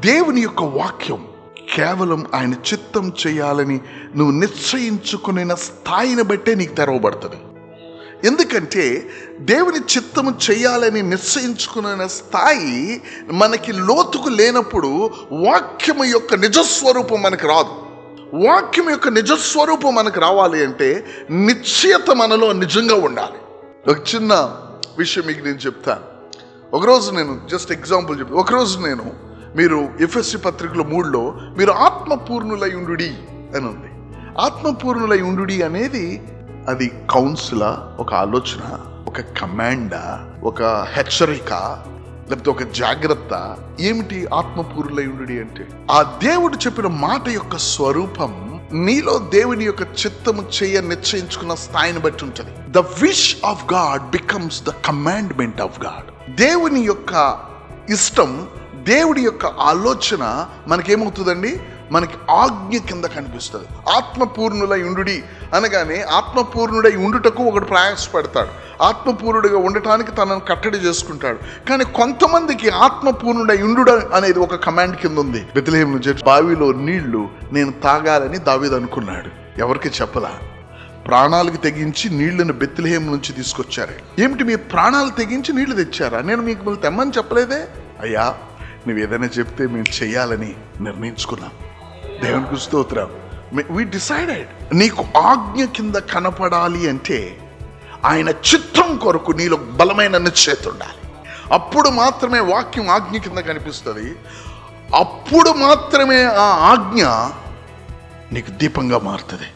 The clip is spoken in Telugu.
దేవుని యొక్క వాక్యం కేవలం ఆయన చిత్తం చేయాలని నువ్వు నిశ్చయించుకునే స్థాయిని బట్టే నీకు తెరవబడుతుంది. ఎందుకంటే దేవుని చిత్తము చేయాలని నిశ్చయించుకున్న స్థాయి మనకి లోతుకు లేనప్పుడు వాక్యం యొక్క నిజస్వరూపం మనకు రాదు. వాక్యం యొక్క నిజస్వరూపం మనకు రావాలి అంటే నిశ్చయత మనలో నిజంగా ఉండాలి. ఒక చిన్న విషయం మీకు నేను చెప్తాను. ఒకరోజు నేను జస్ట్ ఎగ్జాంపుల్ చెప్తాను ఒకరోజు నేను మీరు ఎఫ్ఎస్సి పత్రికలో మూడులో మీరు ఆత్మపూర్ణులై ఉండుడి అని ఉంది. ఆత్మపూర్ణులై ఉండుడి అనేది అది కౌన్సిలా ఒక ఆలోచన ఒక కమాండా ఒక హెచ్చరిక లేకపోతే ఒక జాగ్రత్త. ఏమిటి ఆత్మపూర్ణులై ఉండు అంటే? ఆ దేవుడు చెప్పిన మాట యొక్క స్వరూపం నీలో దేవుని యొక్క చిత్తము చేయ నిశ్చయించుకున్న స్థాయిని బట్టి ఉంటుంది. The wish of God becomes the commandment of God దేవుని యొక్క ఇష్టం దేవుడి యొక్క ఆలోచన మనకేమవుతుందండి? మనకి ఆజ్ఞ కింద కనిపిస్తుంది. ఆత్మపూర్ణులై ఉండుడి అనగానే ఆత్మపూర్ణుడై ఉండుటకు ఒకడు ప్రయాసపడతాడు. ఆత్మపూర్ణుడిగా ఉండటానికి తనను కట్టడి చేసుకుంటాడు. కానీ కొంతమందికి ఆత్మపూర్ణుడై ఉండు అనేది ఒక కమాండ్ కింద ఉంది బెతలేం నుంచి బావిలో నీళ్ళు నేను తాగాలని దావీదు అనుకున్నాడు. ఎవరికి చెప్పలా? ప్రాణాలకు తెగించి నీళ్ళను బెత్తిలహేం నుంచి తీసుకొచ్చారు. ఏమిటి మీ ప్రాణాలు తెగించి నీళ్ళు తెచ్చారా? నేను మీకు మిమ్మల్ని తెమ్మని చెప్పలేదే? అయ్యా నువ్వు ఏదైనా చెప్తే మేము చేయాలని నిర్ణయించుకున్నాం. దేవునికి స్తోత్రం. వి డిసైడెడ్ నీకు ఆజ్ఞ కింద కనపడాలి అంటే ఆయన చిత్రం కొరకు నీలో బలమైన నిశ్చేత ఉండాలి. అప్పుడు మాత్రమే వాక్యం ఆజ్ఞ కింద కనిపిస్తుంది. అప్పుడు మాత్రమే ఆ ఆజ్ఞ నీకు దీపంగా మారుతుంది.